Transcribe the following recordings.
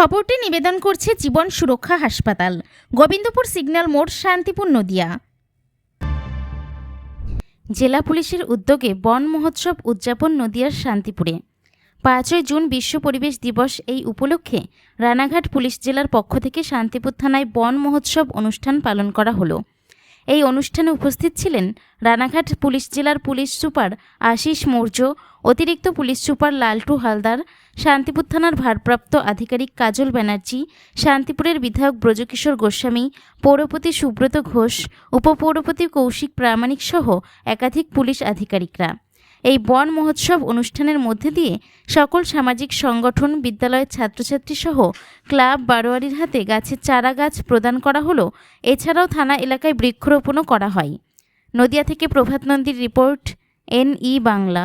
খবরটি নিবেদন করছে জীবন সুরক্ষা হাসপাতাল। গোবিন্দপুর সিগন্যাল মোড়, শান্তিপুর, নদিয়া। জেলা পুলিশের উদ্যোগে বন মহোৎসব উদযাপন নদিয়ার শান্তিপুরে। পাঁচই জুন বিশ্ব পরিবেশ দিবস এই উপলক্ষে রানাঘাট পুলিশ জেলার পক্ষ থেকে শান্তিপুর থানায় বন মহোৎসব অনুষ্ঠান পালন করা হলো। এই অনুষ্ঠানে উপস্থিত ছিলেন রানাঘাট পুলিশ জেলার পুলিশ সুপার আশিস মৌর্য, অতিরিক্ত পুলিশ সুপার লালটু হালদার, শান্তিপুর থানার ভারপ্রাপ্ত আধিকারিক কাজল ব্যানার্জি, শান্তিপুরের বিধায়ক ব্রজকিশোর গোস্বামী, পৌরপতি সুব্রত ঘোষ, উপপৌরপতি কৌশিক প্রামাণিক সহ একাধিক পুলিশ আধিকারিকরা। এই বন মহোৎসব অনুষ্ঠানের মধ্যে দিয়ে সকল সামাজিক সংগঠন, বিদ্যালয়ের ছাত্রছাত্রী সহ ক্লাব বারোয়ারির হাতে গাছের চারা গাছ প্রদান করা হলো। এছাড়াও থানা এলাকায় বৃক্ষরোপণও করা হয়। নদিয়া থেকে প্রভাত নন্দীর রিপোর্ট এনই বাংলা।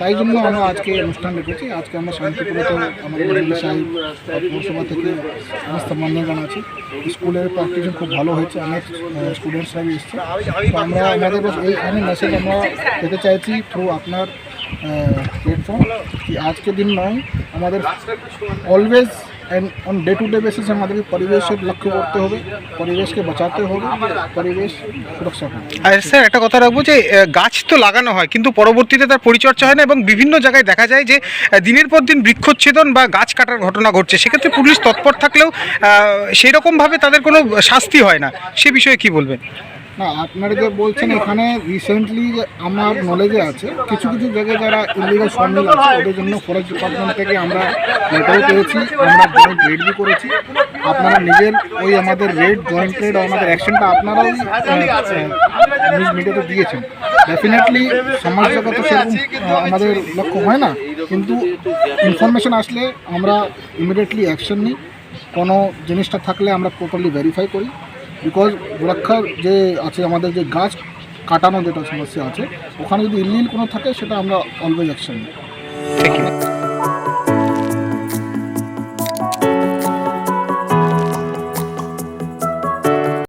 তাই জন্য আমরা আজকে অনুষ্ঠান রেখেছি। আজকে আমরা শান্তিপুরে আমাদের সাহেব পৌরসভা থেকে সমস্ত মান্যগণ আছে। স্কুলের প্র্যাকটিসও খুব ভালো হয়েছে। অনেক স্টুডেন্টসরা এসছে। তো আমরা আমাদের এইখানে মেসেজ আমরা পেতে চাইছি থ্রু আপনার প্ল্যাটফর্ম কি আজকে দিন নয়, আমাদের always on day to day basis আমাদেরকে পরিবেশের লক্ষ্য করতে হবে, পরিবেশকে বাঁচাতে হবে, পরিবেশ সুরক্ষা আর স্যার, একটা কথা রাখব যে গাছ তো লাগানো হয়, কিন্তু পরবর্তীতে তার পরিচর্যা হয় না এবং বিভিন্ন জায়গায় দেখা যায় যে দিনের পর দিন বৃক্ষচ্ছেদন বা গাছ কাটার ঘটনা ঘটছে। সেক্ষেত্রে পুলিশ তৎপর থাকলেও সেই রকমভাবে তাদের কোনো শাস্তি হয় না। সে বিষয়ে কি বলবেন? না, আপনারা যে বলছেন এখানে রিসেন্টলি আমার নলেজে আছে, কিছু কিছু জায়গায় যারা ইলিগাল সমিল আছে, ওদের জন্য ফরেস্ট ডিপার্টমেন্ট থেকে আমরা লেটারও পেয়েছি, আমরা জয়েন্ট বি করেছি। আপনারা নিজের ওই আমাদের রেড জয়েন্ট রেড আমাদের অ্যাকশনটা আপনারাই নিউজ মিডিয়াতে দিয়েছেন। ডেফিনেটলি সমাজ জগতে সেরকম আমাদের লক্ষ্য হয় না, কিন্তু ইনফরমেশন আসলে আমরা ইমিডিয়েটলি অ্যাকশন নিই। কোনো জিনিসটা থাকলে আমরা প্রপারলি ভেরিফাই করি। বিকজ সুরক্ষার যে আছে, আমাদের যে গাছ কাটানো যেটা সমস্যা আছে, ওখানে যদি ইলিল কোনো থাকে, সেটা আমরা অলওয়েজ অ্যাকশন নিই।